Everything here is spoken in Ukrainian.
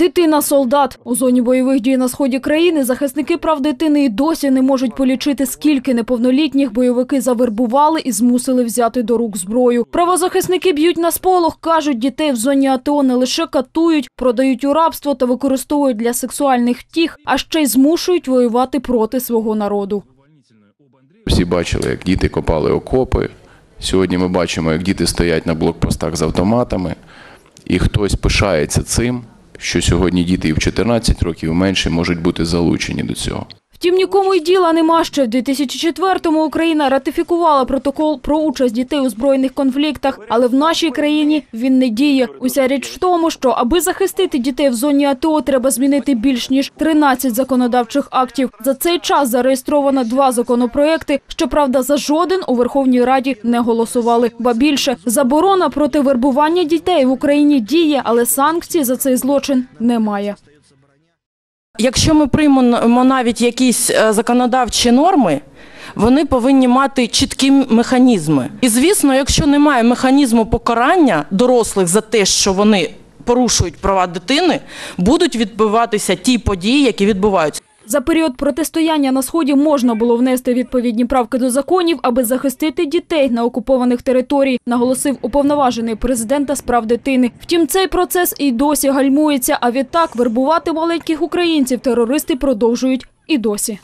Дитина солдат у зоні бойових дій на сході країни. Захисники прав дитини і досі не можуть полічити, скільки неповнолітніх бойовики завербували і змусили взяти до рук зброю. Правозахисники б'ють на сполох, кажуть, дітей в зоні АТО не лише катують, продають у рабство та використовують для сексуальних втіх, а ще й змушують воювати проти свого народу. Всі бачили, як діти копали окопи. Сьогодні ми бачимо, як діти стоять на блокпостах з автоматами, і хтось пишається цим, що сьогодні діти і в 14 років менше можуть бути залучені до цього. Втім, нікому й діла нема ще. В 2004-му Україна ратифікувала протокол про участь дітей у збройних конфліктах, але в нашій країні він не діє. Уся річ в тому, що аби захистити дітей в зоні АТО, треба змінити більш ніж 13 законодавчих актів. За цей час зареєстровано два законопроекти. Щоправда, за жоден у Верховній Раді не голосували. Ба більше заборона проти вербування дітей в Україні діє, але санкцій за цей злочин немає. Якщо ми приймемо навіть якісь е, законодавчі норми, вони повинні мати чіткі механізми. І звісно, якщо немає механізму покарання дорослих за те, що вони порушують права дитини, будуть відбуватися ті події, які відбуваються. За період протистояння на сході можна було внести відповідні правки до законів, аби захистити дітей на окупованих територій, наголосив уповноважений президента справ дитини. Втім, цей процес і досі гальмується. А відтак вербувати маленьких українців терористи продовжують і досі.